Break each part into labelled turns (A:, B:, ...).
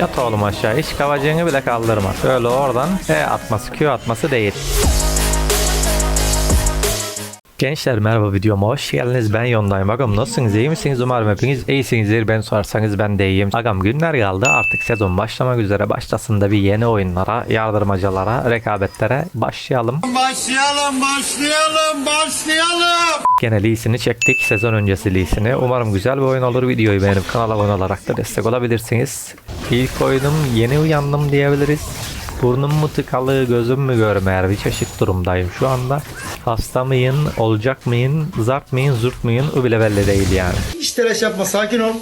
A: Yat oğlum aşağı. Hiç kavacığını bile kaldırma. Şöyle oradan E atması, Q atması değil. Gençler merhaba videoma hoş geldiniz. Ben Yondayım. Agam nasılsınız? iyi misiniz? Umarım hepiniz iyisinizdir. Ben sorarsanız ben de iyiyim. Agam günler kaldı. Artık sezon başlamak üzere. Başlasın da bir yeni oyunlara, yardırmacalara, rekabetlere başlayalım.
B: Başlayalım, başlayalım, başlayalım.
A: Gene Lee'sini çektik. Sezon öncesi Lee'sini. Umarım güzel bir oyun olur. Videoyu beğenip kanala abone olarak da destek olabilirsiniz. İlk oyunum yeni uyandım diyebiliriz. Burnum mu tıkalı, gözüm mü görmeyer bir çeşit durumdayım şu anda. Hasta mıyım, olacak mıyım, zart mıyım, zurt muyum o bile belli değil yani.
B: Hiç telaş yapma, sakin ol.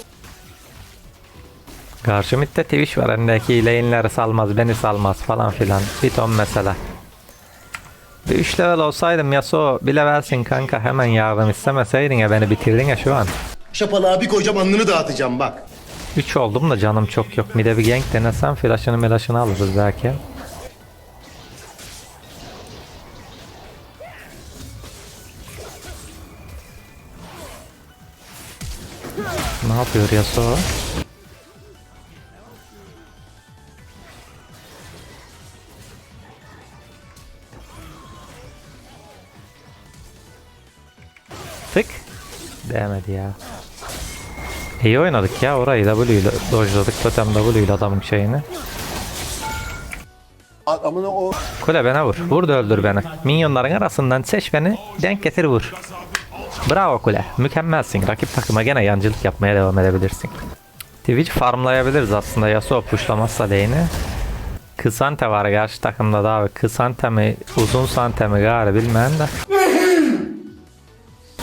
A: Karşı mitte Twitch var endeki lane'leri salmaz, beni salmaz falan filan. Bir ton mesele. Bir 3 level olsaydım Yasuo bir levelsin kanka hemen yardım istemeseydin ya beni bitirdin ya şu an.
B: Şapalığa bir koyacağım, alnını dağıtacağım bak.
A: 3 oldum da canım çok yok. Bir de bir gank denesem flash'ını melaşını alırız belki. Ne yapıyor Yasuo? Tık. Değmedi ya. İyi oynadık ya orayı W ile dojladık totem W ile adamın şeyini.
B: Amına o...
A: Kule bana vur. Vur da öldür beni. Minyonların arasından seç beni. Denk getir vur. Bravo kule. Mükemmelsin. Rakip takıma gene yancılık yapmaya devam edebilirsin. Twitch farmlayabiliriz aslında Yasuo pushlamazsa lane'i. Kısante var karşı takımda da abi. Kısante mi uzun sante mi gari bilmeyen de.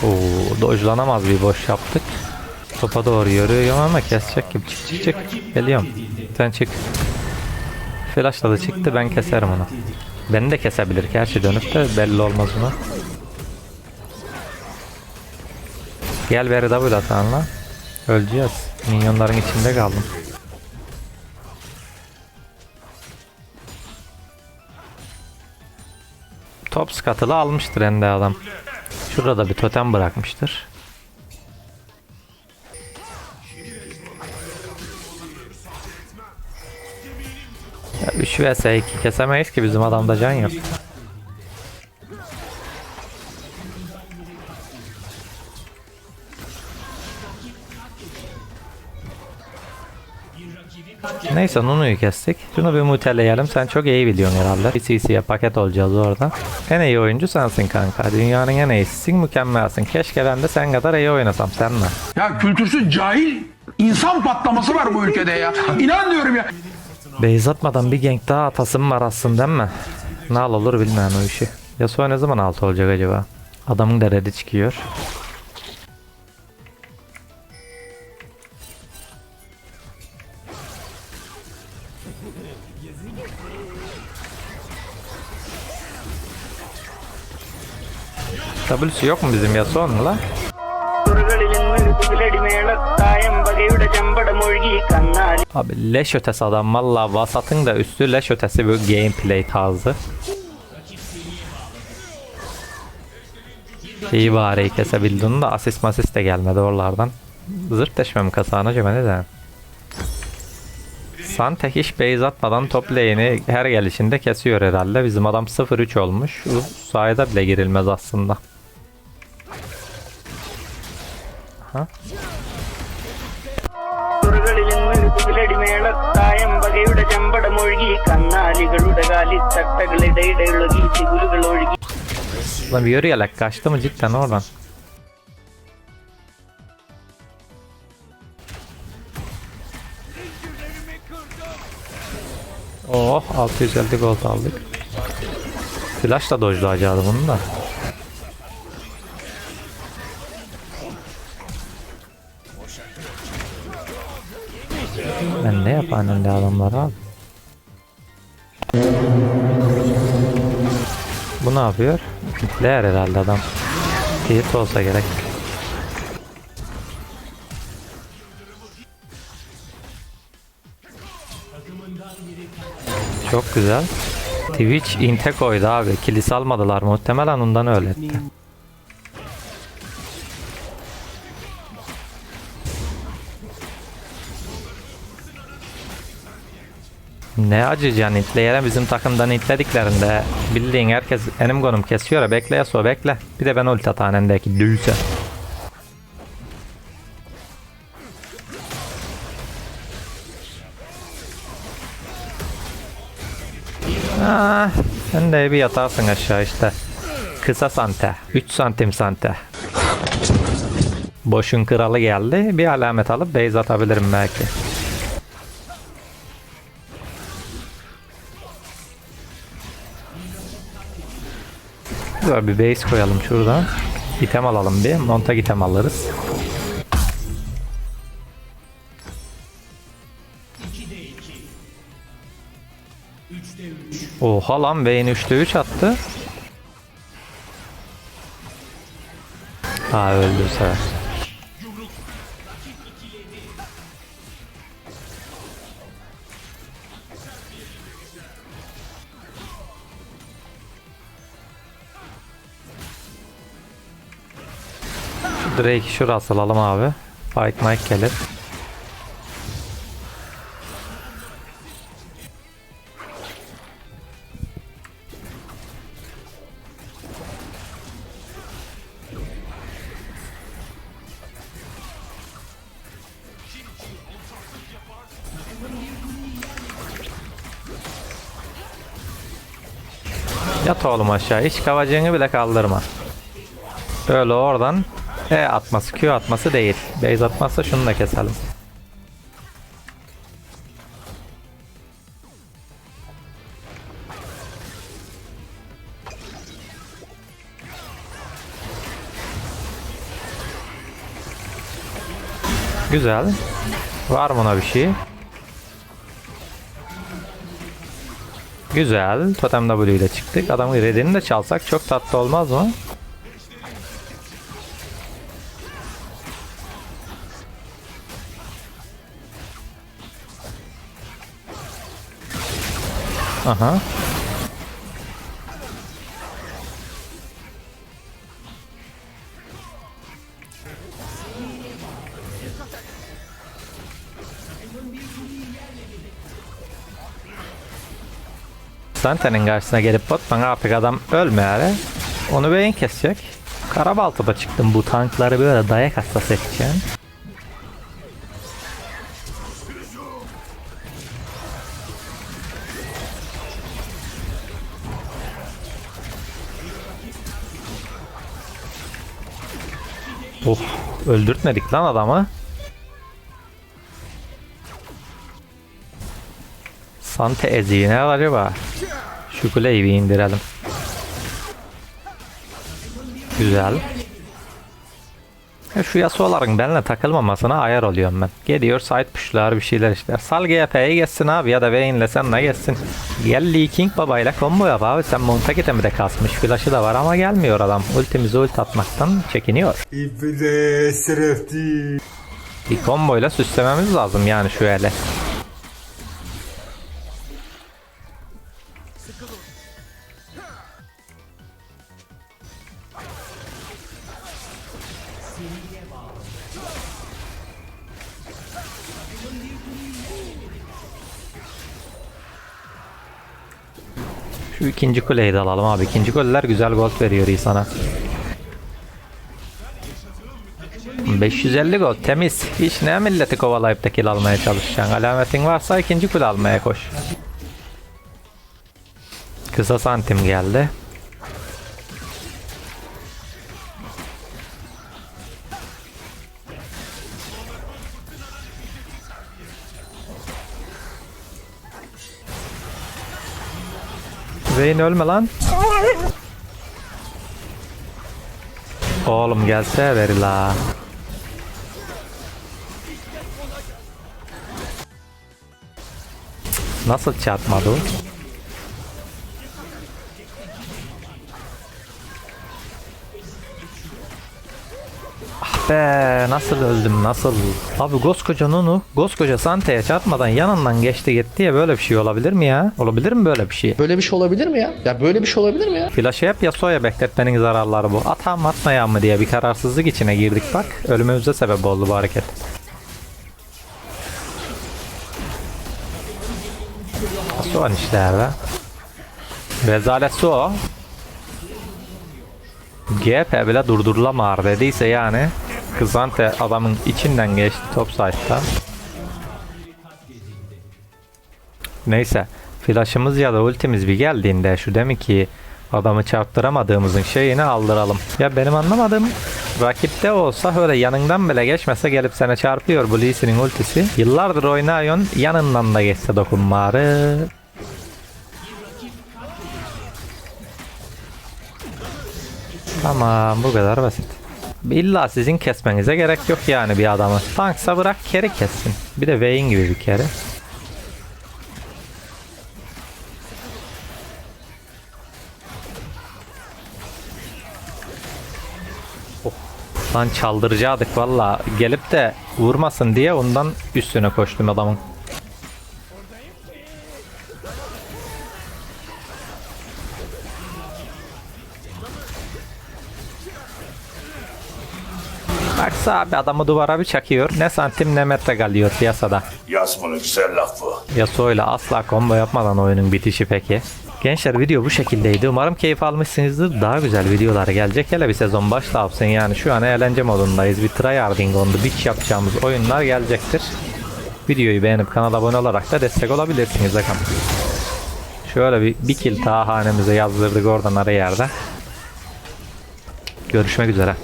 A: Oo, dojlanamaz bir boş yaptık. Topa doğru yürüyorum ama kesecek gibi. Çık çık çık. Geliyorum. Sen çık. Flash'la da çıktı ben keserim onu. Beni de kesebilir. Gerçi dönüp de belli olmaz ona. Gel beri double atanla. Öleceğiz. Minyonların içinde kaldım. Top skatılı almıştır ende adam. Şurada bir totem bırakmıştır. Ya 3 vs 2 kesemeyiz ki bizim adamda can yok. Neyse Nunu'yu kestik. Şunu bir muteleyelim. Sen çok iyi biliyorsun herhalde. CC'ye paket olacağız orada. En iyi oyuncu sensin kanka. Dünyanın en iyisisin, mükemmelsin. Keşke ben de sen kadar iyi oynasam. Sen mi?
C: Ya kültürsüz cahil insan patlaması var bu ülkede ya. İnan diyorum ya.
A: Beyz atmadan bir gank daha atasım var aslında değil mi? Ne al olur bilmem o işi. Yasuo ne zaman altı olacak acaba? Adamın da red'i çıkıyor. W'si yok mu bizim Yasuo'nun la? Abi leş ötesi adam valla vasatın da üstü leş ötesi bir gameplay tarzı. İyi bari kesebildin de asist masist de gelmedi oralardan. Zırt deşmem kasağın acaba neden? Santek hiç base atmadan top lane'i her gelişinde kesiyor herhalde. Bizim adam 0-3 olmuş. Bu sayede bile girilmez aslında. Aha.
D: ചെമ്പടമൊഴുകി കണ്ണാലികളുടെ കാലി തട്ടകളിടയിടയൊഴുകി ചിഗുലുകൾ ഒഴുകി
A: Lan bir yürüyerek kaçtı mı cidden oradan? Oh 650 gold aldık. Flash da dojlayacaktı bunu da. Ben ne yapayım önde adamlar abi? Ne yapıyor? Kitler herhalde adam. Tilt olsa gerek. Çok güzel. Twitch inte koydu abi. Kilis almadılar muhtemelen ondan öyle etti. Ne acıcan itleyene bizim takımdan itlediklerinde bildiğin herkes enim konum kesiyor bekle so bekle. Bir de ben ulti atanendeki düğüse. Ah, sen de bir yatarsın aşağı işte. Kısa sante. 3 santim sante. Boşun kralı geldi. Bir alamet alıp base atabilirim belki. Güzel bir base koyalım şuradan. İtem alalım bir. Monta item alırız. Oha lan Vayne 3'te 3 attı. Ha öldü bu. Şu Drake'i şurası alalım abi. Fight Mike gelir. Yat oğlum aşağı. Hiç kavacığını bile kaldırma. Böyle oradan E atması, Q atması değil. Base atmazsa şunu da keselim. Güzel. Var mı bir şey? Güzel. Totem W ile çıktık. Adamın redini de çalsak çok tatlı olmaz mı? Aha. Sante'nin karşısına gelip botman artık adam ölmeyeli onu beyin kesecek. Karabaltı'da çıktım bu tankları böyle dayak hastası edeceğim. Oh öldürtmedik lan adamı. Sante eziği ne var acaba? Şu kuleyi bir indirelim. Güzel. Ya Şu Yasuo'ların benimle takılmamasına ayar oluyorum ben. Geliyor side pushlar bir şeyler işler. Sal GP'yi geçsin abi ya da Vayne'le sen ne geçsin. Gel Lee King babayla combo yap abi. Sen Montague mi de kasmış. Flash'ı da var ama gelmiyor adam. Ultimizi ult atmaktan çekiniyor. Bir comboyla süslememiz lazım yani şu ele. Şu ikinci kuleyi de alalım abi. İkinci kuleler güzel gold veriyor iyi sana. 550 gold temiz. Hiç ne milleti kovalayıp da kill almaya çalışacaksın. Alametin varsa ikinci kule almaya koş. Kısa santim geldi. Vayne ölme lan. Oğlum gelse veri la. Nasıl çarpmadı? Be nasıl öldüm nasıl? Abi koskoca Nunu koskoca Sante'ye çarpmadan yanından geçti gitti ya böyle bir şey olabilir mi ya? Olabilir mi böyle bir şey?
E: Böyle bir şey olabilir mi ya? Ya böyle bir şey olabilir mi ya?
A: Flash'ı hep Yasuo'ya bekletmenin zararları bu. Atam atmayan mı diye bir kararsızlık içine girdik bak. Ölümümüze sebep oldu bu hareket. Son işlerde. Rezalet su. GP bile durdurulamar dediyse yani Kızante adamın içinden geçti top side'da. Neyse flash'ımız ya da ultimiz bir geldiğinde şu demek ki adamı çarptıramadığımızın şeyini aldıralım. Ya benim anlamadığım rakipte olsa öyle yanından bile geçmese gelip sana çarpıyor bu Lee Sin'in ultisi. Yıllardır oynuyorsun yanından da geçse dokunmarı. Tamam bu kadar basit. İlla sizin kesmenize gerek yok yani bir adamı. Tanksa bırak keri kessin. Bir de Vayne gibi bir kere. Oh, Lan çaldıracaktık valla. Gelip de vurmasın diye ondan üstüne koştum adamın. Baksa abi adamı duvara bir çakıyor. Ne santim ne metre kalıyor piyasada.
F: Yazmanın güzel lafı.
A: Yasuo'yla asla combo yapmadan oyunun bitişi peki. Gençler video bu şekildeydi. Umarım keyif almışsınızdır. Daha güzel videolar gelecek. Hele bir sezon başlasın yani şu an eğlence modundayız. Bir tryharding on the beach yapacağımız oyunlar gelecektir. Videoyu beğenip kanala abone olarak da destek olabilirsiniz bakalım. Şöyle bir, bir kill daha hanemize yazdırdık oradan ara yerde. Görüşmek üzere.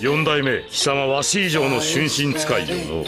F: 四代目貴様わし以上の春心使いよの。